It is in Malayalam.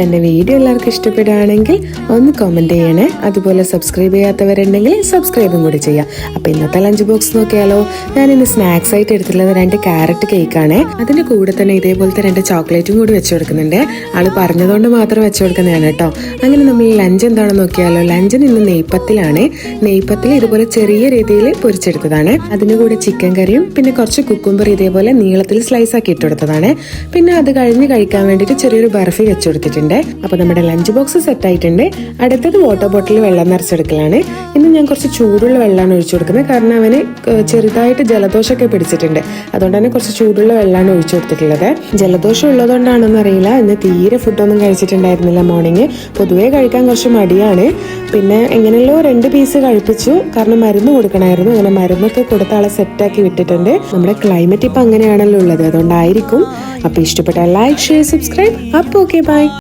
അപ്പം എന്റെ വീഡിയോ എല്ലാവർക്കും ഇഷ്ടപ്പെടുകയാണെങ്കിൽ ഒന്ന് കമന്റ് ചെയ്യണേ. അതുപോലെ സബ്സ്ക്രൈബ് ചെയ്യാത്തവരുണ്ടെങ്കിൽ സബ്സ്ക്രൈബും കൂടി ചെയ്യാം. അപ്പോൾ ഇന്നത്തെ ലഞ്ച് ബോക്സ് നോക്കിയാലോ? ഞാൻ ഇന്ന് സ്നാക്സ് ആയിട്ട് എടുത്തിട്ടുള്ളത് രണ്ട് ക്യാരറ്റ് കേക്കാണ് അതിന്റെ കൂടെ തന്നെ ഇതേപോലത്തെ രണ്ട് ചോക്ലേറ്റും കൂടി വെച്ച് കൊടുക്കുന്നുണ്ട്. ആൾ പറഞ്ഞതുകൊണ്ട് മാത്രം വെച്ച് കൊടുക്കുന്നതാണ് കേട്ടോ. അങ്ങനെ നമ്മൾ ലഞ്ച് എന്താണെന്ന് നോക്കിയാലോ? ലഞ്ചിന് ഇന്ന് നെയ്പ്പത്തിലാണ് നെയ്പ്പത്തിൽ ഇതുപോലെ ചെറിയ രീതിയിൽ പൊരിച്ചെടുത്തതാണ്. അതിന് കൂടെ ചിക്കൻ കറിയും പിന്നെ കുറച്ച് കുക്കുംബർ ഇതേപോലെ നീളത്തിൽ സ്ലൈസ് ആക്കി ഇട്ടുകൊടുത്തതാണ് പിന്നെ അത് കഴിഞ്ഞ് കഴിക്കാൻ വേണ്ടിയിട്ട് ചെറിയൊരു ബർഫി വെച്ച് കൊടുത്തിട്ടുണ്ട്. അപ്പോൾ നമ്മുടെ ലഞ്ച് ബോക്സ് സെറ്റ് ആയിട്ടുണ്ട്. അടുത്തത് വാട്ടർ ബോട്ടിൽ വെള്ളം നിറച്ചെടുക്കലാണ്. ഇന്ന് ഞാൻ കുറച്ച് ചൂടുള്ള വെള്ളമാണ് ഒഴിച്ചു കൊടുക്കുന്നത്. കാരണം അവന് ചെറുതായിട്ട് ജലദോഷമൊക്കെ പിടിച്ചിട്ടുണ്ട്. അതുകൊണ്ട് തന്നെ കുറച്ച് ചൂടുള്ള വെള്ളമാണ് ഒഴിച്ചു കൊടുത്തിട്ടുള്ളത്. ജലദോഷം ഉള്ളതുകൊണ്ടാണെന്ന് അറിയില്ല. ഇന്ന് തീരെ ഫുഡൊന്നും കഴിച്ചിട്ടുണ്ടായിരുന്നില്ല മോർണിംഗ് പൊതുവേ കഴിക്കാൻ കുറച്ച് മടിയാണ്. പിന്നെ എങ്ങനെയല്ലോ രണ്ട് പീസ് കഴിപ്പിച്ചു. കാരണം മരുന്ന് കൊടുക്കണമായിരുന്നു. അങ്ങനെ മരുന്നൊക്കെ കൊടുത്ത ആളെ സെറ്റാക്കി വിട്ടിട്ടുണ്ട്. നമ്മുടെ ക്ലൈമറ്റ് ഇപ്പം അങ്ങനെയാണല്ലോ ഉള്ളത്. അതുകൊണ്ടായിരിക്കും. അപ്പോൾ ഇഷ്ടപ്പെട്ട ലൈക്ക് ഷെയർ സബ്സ്ക്രൈബ് അപ്പോൾ ഓക്കെ ബൈ